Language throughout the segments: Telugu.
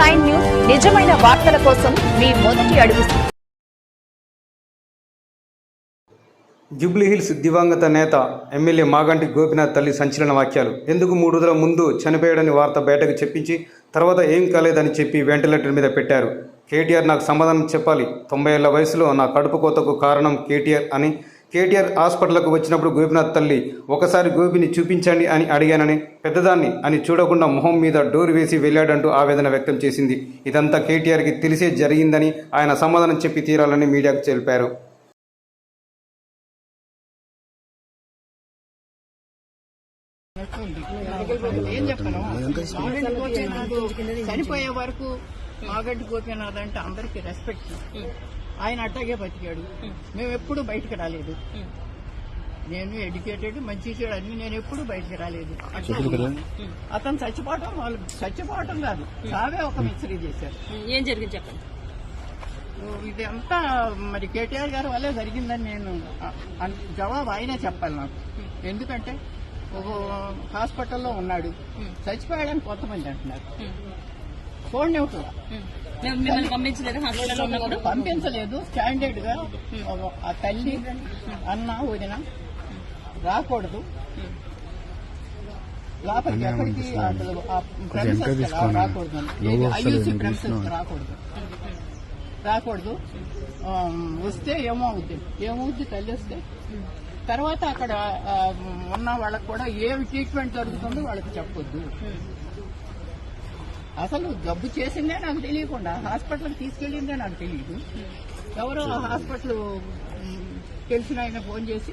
నైన్ న్యూస్ నిజమైన వార్తల కోసం మీ మొదటి అడుగు. జూబ్లీహిల్స్ దివంగత నేత ఎమ్మెల్యే మాగంటి గోపినాథ్ తల్లి సంచలన వాక్యాలు ఎందుకు మూడు రోజుల ముందు చనిపోయాడని వార్త బయటకు చెప్పించి తర్వాత ఏం కాలేదని చెప్పి వెంటిలేటర్ మీద పెట్టారు. కేటీఆర్ నాకు సమాధానం చెప్పాలి. తొంభై ఏళ్ళ వయసులో నా కడుపు కోతకు కారణం కేటీఆర్ అని కేటీఆర్ హాస్పిటల్కు వచ్చినప్పుడు గోపినాథ్ తల్లి ఒకసారి గోపిని చూపించండి అని అడిగానని పెద్దదాన్ని అని చూడకుండా మొహం మీద డోర్ వేసి వెళ్ళాడంటూ ఆవేదన వ్యక్తం చేసింది. ఇదంతా కేటీఆర్కి తెలిసే జరిగిందని ఆయన సమాధానం చెప్పి తీరాలని మీడియాకు తెలిపారు. చనిపోయే వరకు మాగడ్డి గోపీనాథ్ అంటే అందరికీ రెస్పెక్ట్ ఆయన అట్టాగే బతికాడు. మేము ఎప్పుడు బయటకు రాలేదు. నేను ఎడ్యుకేటెడ్ మంచి చెడు అన్ని నేను ఎప్పుడు బయటకు రాలేదు. అట్లా అతను చచ్చిపోవటం వాళ్ళు చచ్చిపోవటం కాదు. చావే ఒక మిస్త్రీ చేశారు. ఏం జరిగింది చెప్పండి. ఇది అంతా మరి కేటీఆర్ గారి వల్లే జరిగిందని నేను జవాబు ఆయనే చెప్పాలి నాకు. ఎందుకంటే ఒక హాస్పిటల్లో ఉన్నాడు. చచ్చిపోయాడని కొంతమంది అంటున్నారు. చూడండి ఒకటి. మిమ్మల్ని పంపించలేదు హాస్పిటల్లో ఉన్నప్పుడు. పంపించలేదు. స్టాండర్డ్గా ఆ తల్లి అన్న వదిన రాకూడదు. లోపలికి ఎక్కడికి అసలు ఆ రాకూడదు. ఐయూసీ కి రాకూడదు రాకూడదు. ఆ, వస్తే ఏమవుద్ది? ఏమవుద్ది తల్లి వస్తే? తర్వాత అక్కడ ఉన్న వాళ్ళకి కూడా ఏమి ట్రీట్మెంట్ జరుగుతుందో వాళ్ళకి చెప్పొద్దు. అసలు జబ్బు చేసిందే నాకు తెలియకుండా హాస్పిటల్కి తీసుకెళ్ళిందే నాకు తెలియదు ఎవరో హాస్పిటల్ తెలిసిన ఆయన ఫోన్ చేసి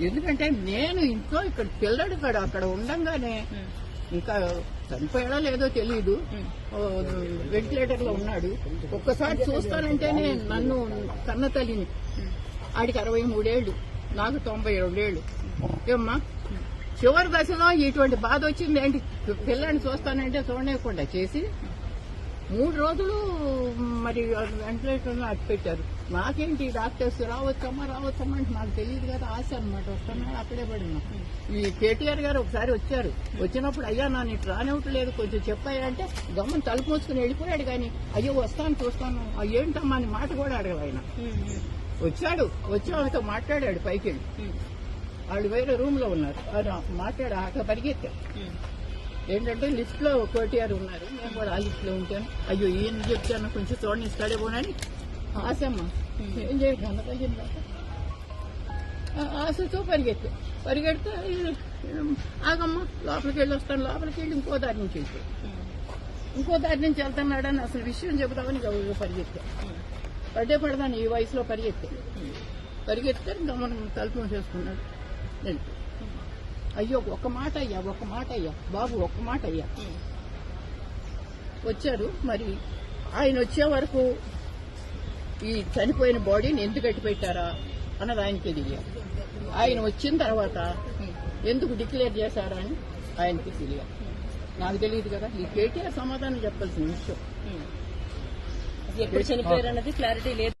ఎందుకంటే నేను ఇంట్లో ఇక్కడ పిల్లడు ఇక్కడ అక్కడ ఉండంగానే ఇంకా చనిపోయాడో లేదో తెలియదు వెంటిలేటర్లో ఉన్నాడు. ఒక్కసారి చూస్తానంటేనే నన్ను కన్న తల్లిని. ఆడికి అరవై మూడేళ్ళు నాకు తొంభై రెండేళ్ళు ఏమ్మా? చివరి దశలో ఇటువంటి బాధ వచ్చింది ఏంటి? పిల్లని చూస్తానంటే చూడలేకుండా చేసి మూడు రోజులు మరి వెంటిలేటర్ అట్టు పెట్టారు మాకేంటి డాక్టర్స్ రావచ్చమ్మా రావచ్చమ్మా అంటే నాకు తెలియదు కదా ఆశ అనమాట వస్తున్నాడు అక్కడే పడినా ఈ కేటీఆర్ గారు ఒకసారి వచ్చారు. వచ్చినప్పుడు అయ్యా నా నీకు రానివ్వట్లేదు కొంచెం చెప్పాయంటే గమ్మని తలుపు మూసుకుని వెళ్ళిపోయాడు కానీ అయ్యో వస్తాను చూస్తాను. ఏంటమ్మా అని మాట కూడా అడగదు ఆయన. వచ్చాడు వచ్చి ఆమెతో మాట్లాడాడు పైకి వెళ్ళి. వాళ్ళు వేరే రూమ్లో ఉన్నారు. మాట్లాడా మాట్లాడు అక్కడ పరిగెత్తారు. ఏంటంటే లిఫ్ట్లో కోటిఆర్ ఉన్నారు. నేను కూడా ఆ లిఫ్ట్లో ఉంటాను. అయ్యో ఈయన చెప్తాను కొంచెం చూడండి ఇస్తాడే పోనని ఆశమ్మ ఏం చేయదు అన్నదయ్యింది ఆశతో పరిగెత్తా పరిగెడితే ఆగమ్మ లోపలికి వెళ్ళి వస్తాను లోపలికి వెళ్ళి ఇంకో దారి నుంచి వెళ్తే ఇంకో దారి నుంచి వెళ్తున్నాడని అసలు విషయం చెబుతామని గౌరవ పరిగెత్తా పడ్డే పడదాను ఈ వయసులో పరిగెత్తే పరిగెత్తే గమనం తలుపు వెళ్ళిపోయాడు. అయ్యో ఒక్క మాట అయ్యా ఒక్క మాట అయ్యా బాబు ఒక్క మాట అయ్యా వచ్చారు మరి ఆయన వచ్చే వరకు ఈ చనిపోయిన బాడీని ఎందుకు కట్టి పెట్టారా అన్నది ఆయనకి తెలియాలి ఆయన వచ్చిన తర్వాత ఎందుకు డిక్లేర్ చేశారా అని ఆయనకి తెలియాలి నాకు తెలియదు కదా. ఈ కేటీఆర్ సమాధానం చెప్పాల్సిన విషయం. ఎప్పుడు చనిపోయారు అన్నది క్లారిటీ లేదు.